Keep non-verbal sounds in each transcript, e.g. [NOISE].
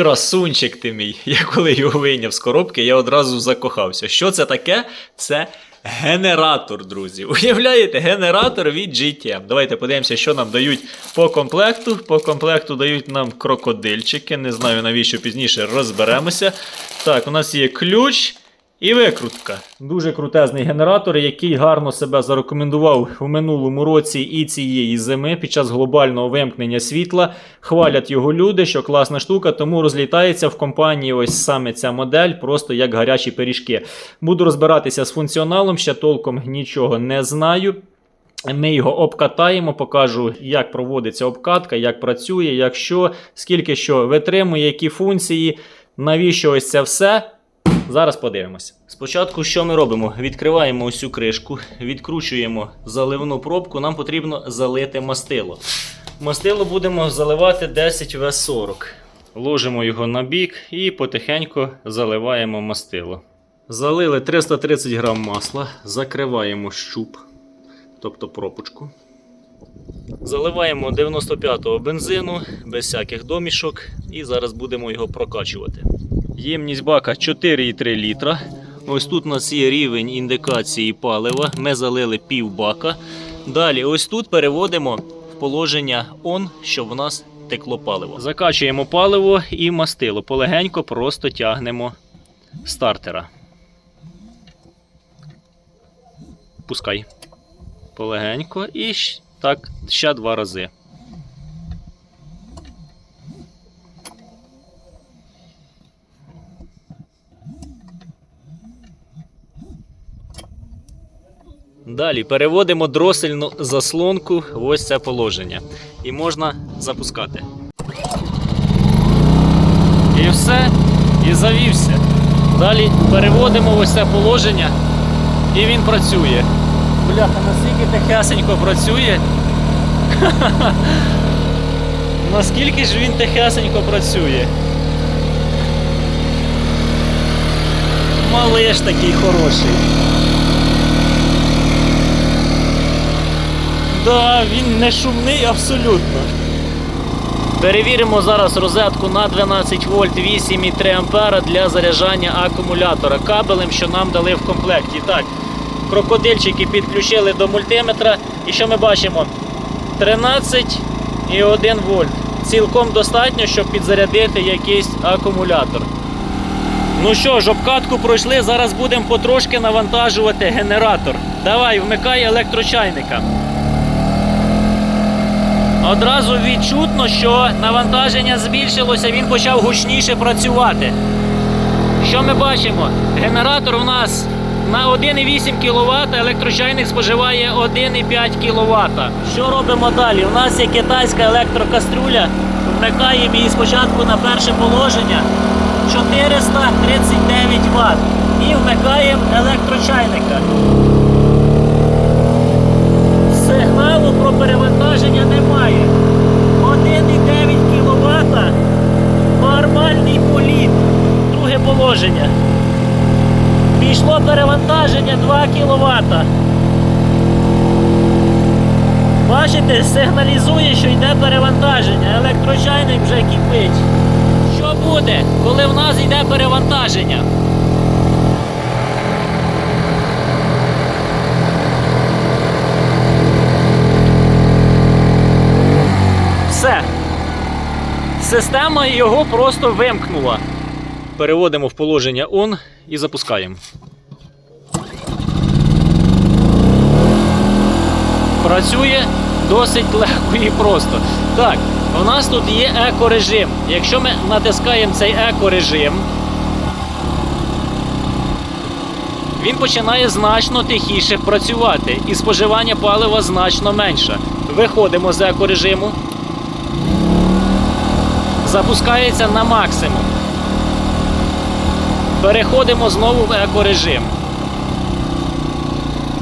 Красунчик ти мій. [LAUGHS] Я коли його вийняв з коробки, я одразу закохався. Що це таке? Це генератор, друзі. [LAUGHS] Уявляєте, генератор від GTM. Давайте подивимося, що нам дають по комплекту. По комплекту дають нам крокодильчики. Не знаю навіщо пізніше розберемося. Так, у нас є ключ. І викрутка. Дуже крутезний генератор, який гарно себе зарекомендував у минулому році і цієї зими під час глобального вимкнення світла. Хвалять його люди, що класна штука, тому розлітається в компанії ось саме ця модель, просто як гарячі пиріжки. Буду розбиратися з функціоналом, ще толком нічого не знаю. Ми його обкатаємо, покажу, як проводиться обкатка, як працює, як що, скільки що витримує, які функції, навіщо ось це все. Зараз подивимося. Спочатку, що ми робимо? Відкриваємо цю кришку, відкручуємо заливну пробку. Нам потрібно залити мастило. Мастило будемо заливати 10 в 40 Ложимо його на бік і потихеньку заливаємо мастило. Залили 330 грам масла, закриваємо щуп, тобто пропучку. Заливаємо 95-го бензину без всяких домішок і зараз будемо його прокачувати. Ємність бака 4,3 літра. Ось тут у нас є рівень індикації палива. Ми залили пів бака. Далі, ось тут переводимо в положення ON, щоб в нас текло паливо. Закачуємо паливо і мастило. Полегенько просто тягнемо стартера. Пускай. Полегенько і так ще два рази. Далі переводимо дросельну заслонку в ось це положення. І можна запускати. І все. І завівся. Далі переводимо в ось це положення. І він працює. Бляха, наскільки тихесенько працює. [LAUGHS] Наскільки ж він тихесенько працює. Малиш такий хороший. Да, він не шумний абсолютно. Перевіримо зараз розетку на 12 вольт 8,3 ампера для заряджання акумулятора кабелем, що нам дали в комплекті. Так, крокодильчики підключили до мультиметра. І що ми бачимо? 13,1 вольт. Цілком достатньо, щоб підзарядити якийсь акумулятор. Ну що ж, обкатку пройшли, зараз будемо потрошки навантажувати генератор. Давай, вмикай електрочайника. Одразу відчутно, що навантаження збільшилося, він почав гучніше працювати. Що ми бачимо? Генератор у нас на 1,8 кВт, електрочайник споживає 1,5 кВт. Що робимо далі? У нас є китайська електрокаструля. Вмикаємо її спочатку на перше положення 439 Вт. І вмикаємо електрочайника. Сигналу про перевантаження немає. 1,9 кВт. Нормальний політ. Друге положення. Пішло перевантаження 2 кВт. Бачите, сигналізує, що йде перевантаження. Електрочайник вже кипить. Що буде, коли в нас йде перевантаження? Все. Система його просто вимкнула. Переводимо в положення ON і запускаємо. Працює досить легко і просто. Так, у нас тут є екорежим. Якщо ми натискаємо цей екорежим, він починає значно тихіше працювати і споживання палива значно менше. Виходимо з екорежиму. Запускається на максимум. Переходимо знову в екорежим.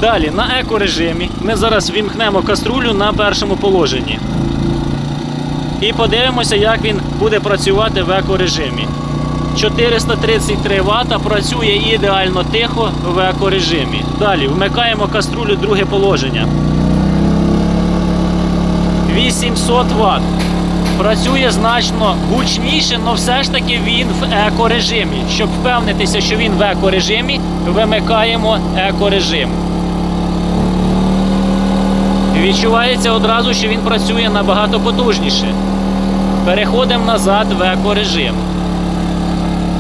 Далі на екорежимі ми зараз вімкнемо каструлю на першому положенні. І подивимося, як він буде працювати в екорежимі. 433 Вт працює ідеально тихо в екорежимі. Далі вмикаємо каструлю друге положення. 800 Вт. Працює значно гучніше, але все ж таки він в екорежимі. Щоб впевнитися, що він в екорежимі, вимикаємо екорежим. Відчувається одразу, що він працює набагато потужніше. Переходимо назад в екорежим.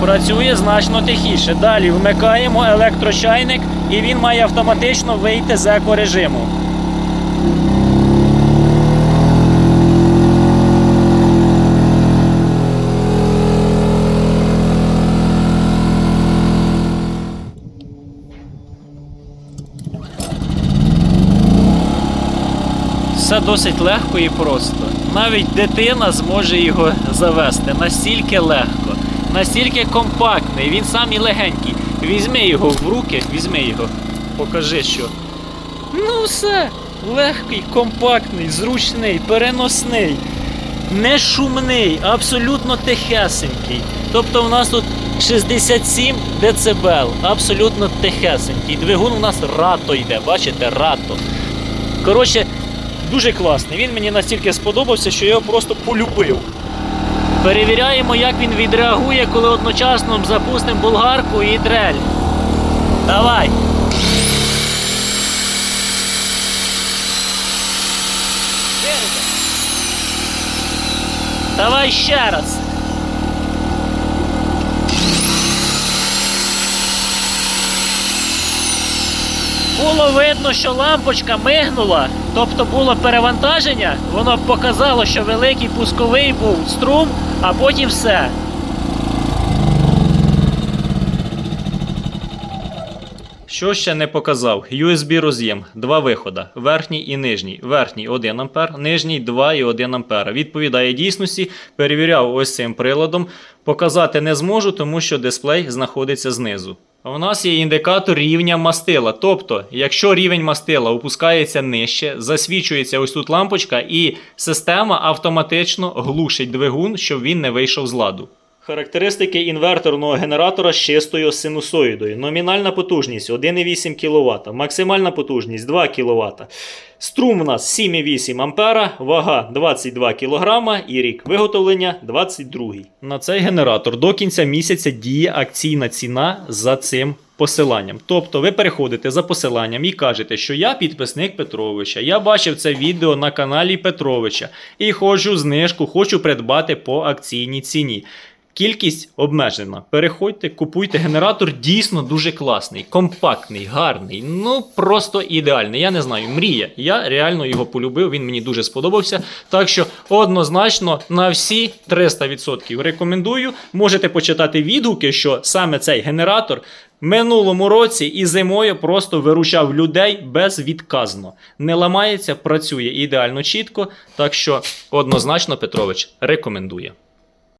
Працює значно тихіше. Далі вмикаємо електрочайник і він має автоматично вийти з екорежиму. Все досить легко і просто. Навіть дитина зможе його завести настільки легко, настільки компактний, він сам і легенький. Візьми його в руки, візьми його, покажи, що. Ну все, легкий, компактний, зручний, переносний, не шумний, абсолютно тихесенький. Тобто у нас тут 67 дБ, абсолютно тихесенький. Двигун у нас рато йде, бачите, рато. Коротше, дуже класний. Він мені настільки сподобався, що я його просто полюбив. Перевіряємо, як він відреагує, коли одночасно запустимо болгарку і дрель. Давай. Давай ще раз. Було видно, що лампочка мигнула, тобто було перевантаження, воно показало, що великий пусковий був струм, а потім все. Що ще не показав? USB роз'єм, два виходи, верхній і нижній. Верхній 1 А, нижній 2,1 А. Відповідає дійсності, перевіряв ось цим приладом. Показати не зможу, тому що дисплей знаходиться знизу. У нас є індикатор рівня мастила. Тобто, якщо рівень мастила опускається нижче, засвічується ось тут лампочка, і система автоматично глушить двигун, щоб він не вийшов з ладу. Характеристики інверторного генератора з чистою синусоїдою. Номінальна потужність 1,8 кВт, максимальна потужність 2 кВт. Струм у нас 7,8 ампера, вага 22 кг і рік виготовлення 22. На цей генератор до кінця місяця діє акційна ціна за цим посиланням. Тобто ви переходите за посиланням і кажете, що я підписник Петровича, я бачив це відео на каналі Петровича і хочу знижку, хочу придбати по акційній ціні. Кількість обмежена. Переходьте, купуйте генератор, дійсно дуже класний, компактний, гарний, ну просто ідеальний. Я не знаю, мрія. Я реально його полюбив, він мені дуже сподобався. Так що однозначно на всі 300% рекомендую. Можете почитати відгуки, що саме цей генератор минулому році і зимою просто виручав людей безвідказно. Не ламається, працює ідеально чітко. Так що однозначно Петрович рекомендує.